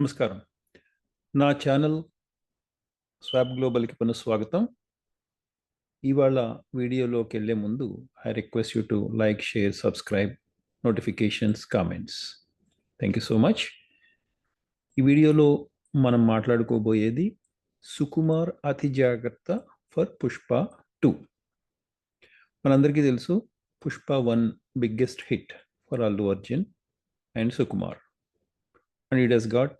నమస్కారం. నా channel swap గ్లోబల్కి పునఃస్వాగతం ఇవాళ వీడియోలోకి వెళ్ళే ముందు I request you to like share subscribe notifications comments. Thank you so much. ఈ వీడియోలో మనం మాట్లాడుకోబోయేది సుకుమార్ అతి జాగ్రత్త ఫర్ పుష్ప టూ. మనందరికీ తెలుసు Pushpa one biggest hit for Allu Arjun and Sukumar. And it has got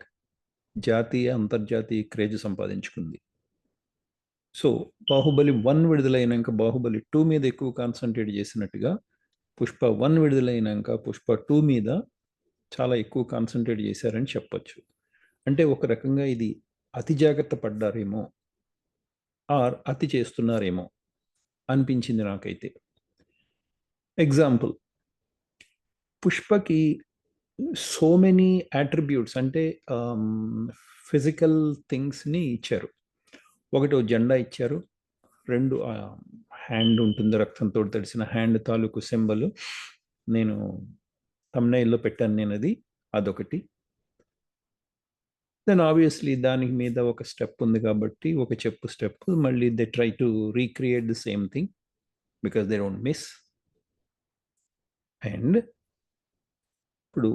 జాతీయ అంతర్జాతీయ క్రేజ్ సంపాదించుకుంది. సో బాహుబలి వన్ విడుదలైనాక బాహుబలి టూ మీద ఎక్కువ కాన్సన్ట్రేట్ చేసినట్టుగా పుష్ప వన్ విడుదలైనాక పుష్ప టూ మీద చాలా ఎక్కువ కాన్సన్ట్రేట్ చేశారని చెప్పొచ్చు. అంటే ఒక రకంగా ఇది అతి జాగ్రత్త పడ్డారేమో ఆర్ అతి చేస్తున్నారేమో అనిపించింది నాకైతే. ఎగ్జాంపుల్ పుష్పకి సో మెనీ యాట్రిబ్యూట్స్ అంటే um, ఫిజికల్ థింగ్స్ని ఇచ్చారు. ఒకటి జెండా ఇచ్చారు. రెండు హ్యాండ్ ఉంటుంది రక్తంతో తడిసిన హ్యాండ్ తాలూకు సింబల్. నేను తమ్నైల్లో పెట్టాను నేను అది అదొకటి. దెన్ ఆబ్వియస్లీ దాని మీద ఒక స్టెప్ ఉంది కాబట్టి ఒక చెప్పు స్టెప్ మళ్ళీ they try to recreate the same thing because they don't miss and ఇప్పుడు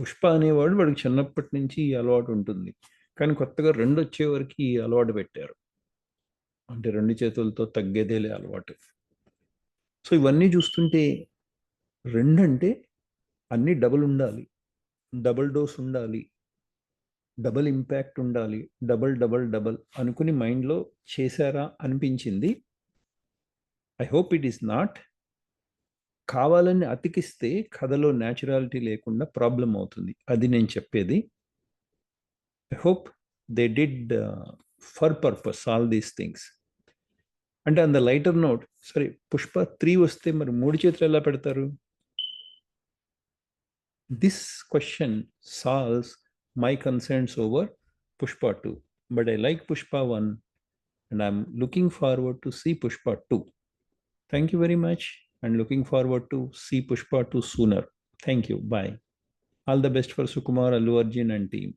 పుష్ప అనేవాడు వాడికి చిన్నప్పటి నుంచి ఈ అలవాటు ఉంటుంది. కానీ కొత్తగా రెండు వచ్చే వరకు ఈ అలవాటు పెట్టారు. అంటే రెండు చేతులతో తగ్గేదేలే అలవాటు. సో ఇవన్నీ చూస్తుంటే రెండు అంటే అన్నీ డబుల్ ఉండాలి. డబుల్ డోస్ ఉండాలి. డబుల్ ఇంపాక్ట్ ఉండాలి. డబల్ డబల్ డబల్ అనుకుని మైండ్లో చేశారా అనిపించింది. I hope it is not. కావాలని అతికిస్తే కథలో న్యాచురాలిటీ లేకుండా ప్రాబ్లం అవుతుంది. అది నేను చెప్పేది. I hope they did for purpose all these things అంటే అంత లైటర్ నోట్ సరే పుష్ప త్రీ వస్తే మరి మూడు చేతులు ఎలా పెడతారు? This question solves my concerns over Pushpa two but I like Pushpa one and I'm looking forward to see Pushpa two thank you very much and looking forward to see Pushpa 2 sooner. Thank you. Bye. All the best for Sukumar, Allu Arjun and team.